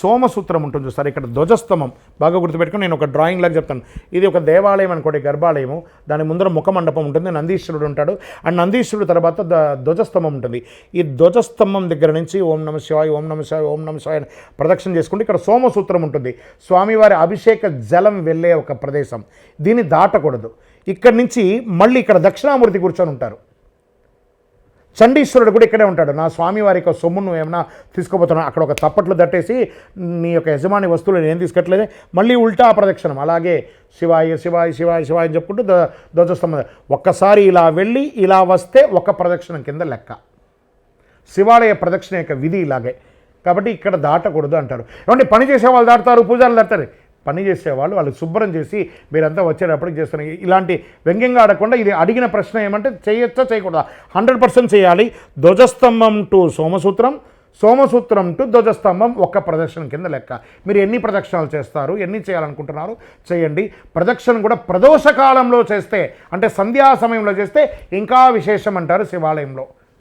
సోమసూత్రం ఉంటుంది చూస్తారు ఇక్కడ ధ్వజస్తంభం. బాగా గుర్తుపెట్టుకుని నేను ఒక డ్రాయింగ్ లాగా చెప్తాను. ఇది ఒక దేవాలయం అనుకోండి గర్భాలయము. దాని ముందర ముఖ మండపం ఉంటుంది నందీశ్వరుడు ఉంటాడు. అండ్ నందీశ్వరుడు తర్వాత ధ్వజస్తంభం ఉంటుంది. ఈ ధ్వజస్తంభం దగ్గర నుంచి ఓం నమ శివాయ ఓం నమ శివాయ ఓం నమ శివాయ అని ప్రదక్షిణ చేసుకుంటే ఇక్కడ సోమసూత్రం ఉంటుంది. స్వామివారి అభిషేక జలం వెళ్ళే ఒక ప్రదేశం. దీన్ని దాటకూడదు. ఇక్కడి నుంచి మళ్ళీ ఇక్కడ దక్షిణామూర్తి కూర్చొని ఉంటారు. చండీశ్వరుడు కూడా ఇక్కడే ఉంటాడు. నా స్వామి వారి యొక్క సొమ్మును ఏమైనా తీసుకోబోతున్నా అక్కడ ఒక తప్పట్లు దట్టేసి నీ యొక్క యజమాని వస్తువులు నేను తీసుకెట్లేదే మళ్ళీ ఉల్టా ప్రదక్షిణం. అలాగే శివాయ శివాయ శివాయ శివాయ అని చెప్పుకుంటూ ధ్వజస్తంభం. ఒక్కసారి ఇలా వెళ్ళి ఇలా వస్తే ఒక ప్రదక్షిణం కింద లెక్క. శివాలయ ప్రదక్షిణ యొక్క విధి ఇలాగే. కాబట్టి ఇక్కడ దాటకూడదు అంటారు. ఏమంటే పని చేసే వాళ్ళు దాటుతారు పూజలు దాటుతారు. పని చేసేవాళ్ళు వాళ్ళు శుభ్రం చేసి మీరంతా వచ్చేటప్పటికి చేస్తున్నారు ఇలాంటి వ్యంగ్యంగా ఆడకుండా ఇది అడిగిన ప్రశ్న ఏమంటే చేయొచ్చా చేయకూడదా? హండ్రెడ్ పర్సెంట్ చేయాలి. ధ్వజస్తంభం టు సోమసూత్రం సోమసూత్రం టు ధ్వజస్తంభం ఒక్క ప్రదక్షిణ కింద లెక్క. మీరు ఎన్ని ప్రదక్షిణాలు చేస్తారు ఎన్ని చేయాలనుకుంటున్నారు చేయండి. ప్రదక్షిణ కూడా ప్రదోష కాలంలో చేస్తే అంటే సంధ్యా సమయంలో చేస్తే ఇంకా విశేషం అంటారు శివాలయంలో.